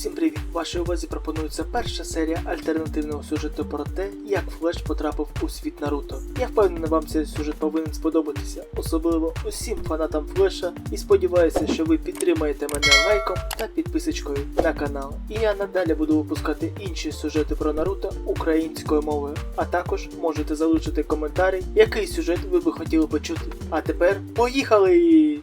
Усім привіт! Вашій увазі пропонується перша серія альтернативного сюжету про те, як Флеш потрапив у світ Наруто. Я впевнений, вам цей сюжет повинен сподобатися, особливо усім фанатам Флеша, і сподіваюся, що ви підтримаєте мене лайком та підписочкою на канал. І я надалі буду випускати інші сюжети про Наруто українською мовою. А також можете залишити коментарі, який сюжет ви би хотіли почути. А тепер поїхали!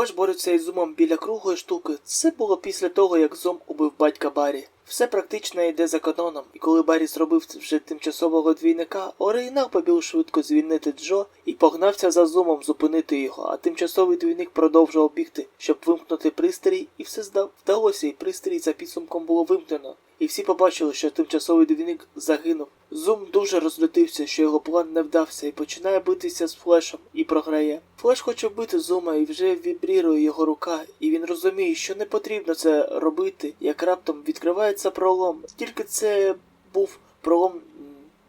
Флеш бореться із зумом біля круглої штуки. Це було після того, як зум убив батька Барі. Все практично йде за каноном, і коли Барі зробив вже тимчасового двійника, оригінал побіг швидко звільнити Джо і погнався за зумом зупинити його, а тимчасовий двійник продовжував бігти, щоб вимкнути пристрій, і все здав. Вдалося, і пристрій за підсумком було вимкнено. І всі побачили, що тимчасовий двійник загинув. Зум дуже розлютився, що його план не вдався, і починає битися з флешем і програє. Флеш хоче вбити зума і вже вібрірує його рука, і він розуміє, що не потрібно це робити, як раптом відкривається пролом. Тільки це був пролом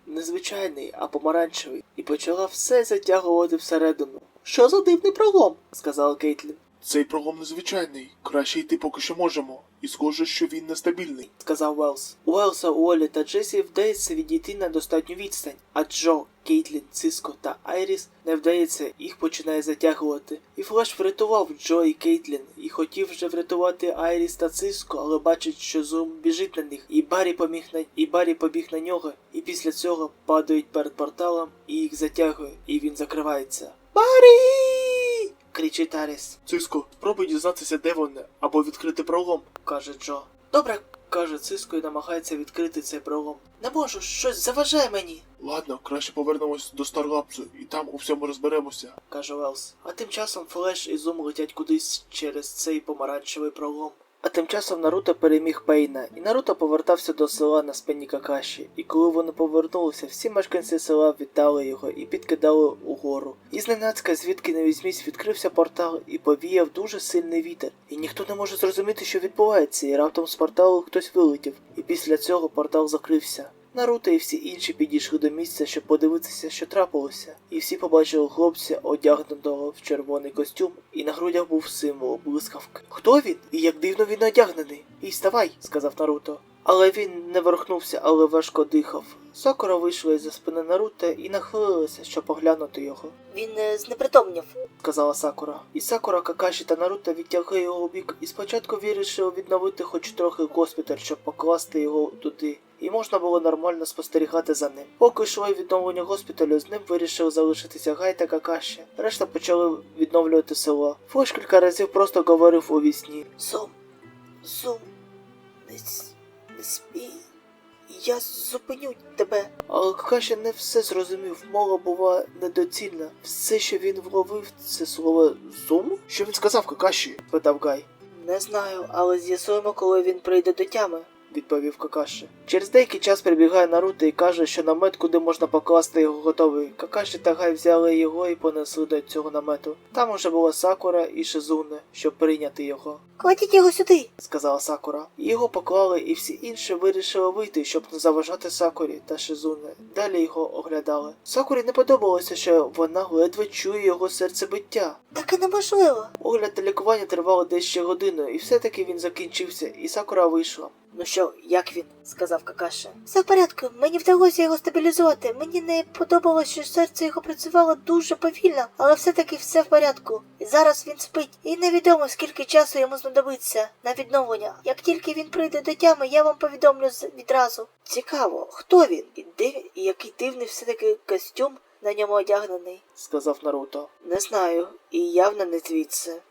незвичайний, а помаранчевий, і почала все затягувати всередину. Що за дивний пролом? сказала Кейтлін. Цей пролом незвичайний. Краще йти поки що можемо. І схоже, що він нестабільний. сказав Уелс. Уелса, Уолі та Джесі вдається відійти на достатню відстань, а Джо, Кейтлін, Циско та Айріс не вдається, їх починає затягувати. І Флеш врятував Джо і Кейтлін, і хотів вже врятувати Айріс та Циско, але бачить, що Зум біжить на них, і Барі поміг на і Барі побіг на нього, і після цього падають перед порталом і їх затягує, і він закривається. Барі! Кричить Аріс. Циско, спробуй дізнатися, де вони, або відкрити пролом. каже Джо. Добре, каже Циско і намагається відкрити цей пролом. Не можу, щось заважає мені, Ладно, краще повернемось до Старлапсу і там у всьому розберемося. каже Велс. А тим часом Флеш і Зум летять кудись через цей помаранчевий пролом. А тим часом Наруто переміг Пейна, і Наруто повертався до села на спині Какаші. І коли вони повернулися, всі мешканці села вітали його і підкидали угору. І зненацька, звідки не візьмісь, відкрився портал і повіяв дуже сильний вітер. І ніхто не може зрозуміти, що відбувається, і раптом з порталу хтось вилетів. І після цього портал закрився. Наруто і всі інші підійшли до місця, щоб подивитися, що трапилося, і всі побачили хлопця, одягнутого в червоний костюм, і на грудях був символ блискавки. Хто він? І як дивно він одягнений? І ставай, сказав Наруто. Але він не ворухнувся, але важко дихав. Сокора вийшла із за спини Наруто і нахилилася, щоб поглянути його. Він е, знепритомнів. сказала Сакура. І Сакура, Какаші та Наруто відтягли його у бік і спочатку вирішили відновити хоч трохи госпіталь, щоб покласти його туди. І можна було нормально спостерігати за ним. Поки йшло відновлення госпіталю, з ним вирішили залишитися Гай та Какаші. Решта почали відновлювати село. Флеш кілька разів просто говорив у вісні. Зум. Зум. Не, с- не смій. Я зупиню тебе. Але Какаші не все зрозумів, мова була недоцільна. Все, що він вловив, це слово зум? Що він сказав, Какаші? питав Гай. Не знаю, але з'ясуємо, коли він прийде до тями. Відповів Какаші. Через деякий час прибігає Наруто і каже, що намет, куди можна покласти його готовий. Какаші та Гай взяли його і понесли до цього намету. Там уже була Сакура і Шизуне, щоб прийняти його. Кладіть його сюди. Сказала Сакура. Його поклали, і всі інші вирішили вийти, щоб не заважати Сакурі та Шизуне. Далі його оглядали. Сакурі не подобалося, що вона ледве чує його серцебиття. Таке неможливо. Огляд та лікування тривало десь ще годину, і все-таки він закінчився, і Сакура вийшла. Ну що, як він? сказав Какаша. Все в порядку, мені вдалося його стабілізувати. Мені не подобалось, що серце його працювало дуже повільно, але все-таки все в порядку. І зараз він спить, і невідомо скільки часу йому знадобиться на відновлення. Як тільки він прийде до тями, я вам повідомлю відразу. Цікаво, хто він? І де? І який дивний все-таки костюм на ньому одягнений? сказав Наруто. Не знаю, і явно не звідси.